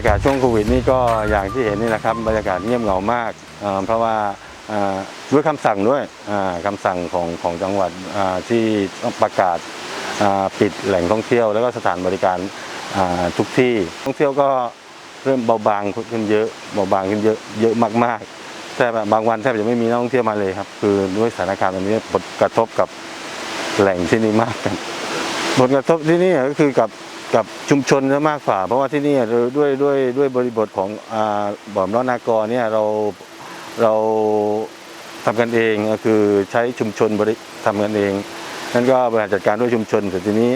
รยากาศช่วงโควิดนี่ก็อย่างที่เห็นนี่แหละครับบรรยากาศเงียบเหงามาก เพราะว่าด้วยคำสั่งด้วยอ่าคำสั่งของของจังหวัดที่ประกาศปิดแหล่งท่องเที่ยว แล้วก็สถานบริการทุกที่ท่องเที่ยวก็เริ่มเบาบางขึ้นเยอะเบาบางขึ้นเยอะเยอะมากๆแต่บางวันแทบจะไม่มีนักท่องเที่ยวมาเลยครับ คือด้วยสถานการณ์แบบนี้ผลกระทบกับแหล่งที่นี่มากครับผลกระทบที่นี่ก็คือกับ กับชุมชนซะมากกว่า เพราะว่าที่นี่ด้วยด้วยด้วยบริบทของอบ่อมร้อนนากรเนี่ยเราเราทำกันเองก็คือใช้ชุมชนบริทำกันเองนั่นก็บริหารจัดการด้วยชุมชนแต่ทีนี้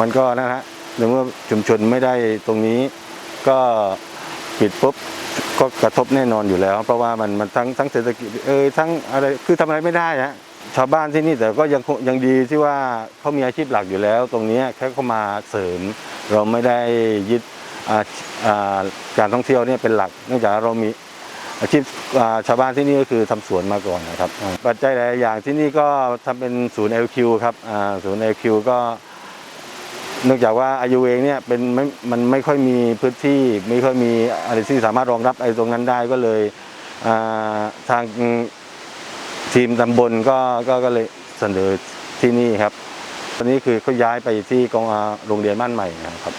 มันก็นะฮะในเมื่อชุมชนไม่ได้ตรงนี้ ก็ปิดปุ๊บก็กระทบแน่นอนอยู่แล้ว เพราะว่ามันมันทั้งทั้งเศรษฐกิจเออทั้งอะไรคือทำอะไรไม่ได้ฮะ ชาวบ้านที่นี่แต่ก็ยังยังดีที่ว่าเขามีอาชีพหลักอยู่แล้ว ตรงนี้แค่เขามาเสริม เราไม่ได้ยึดการท่องเที่ยวเนี่ยเป็นหลัก เนื่องจากเรามีอาชีพชาวบ้านที่นี่ก็คือทำสวนมาก่อนนะครับ ปัจจัยหลายอย่างที่นี่ก็ทำเป็นศูนย์ LQ ครับศูนย์ LQ ก็ เนื่องจากว่าอายุเองเนี่ยเป็นไม่มันไม่ค่อยมีพื้นที่ไม่ค่อยมีอะไรที่สามารถรองรับไอ้ตรงนั้นได้ก็เลยทาง ทีมตำบลก็ก็ก็เลยเสนอที่นี่ครับ ตอนนี้คือเขาย้ายไปที่กองอาโรงเรียนบ้านใหม่นะครับ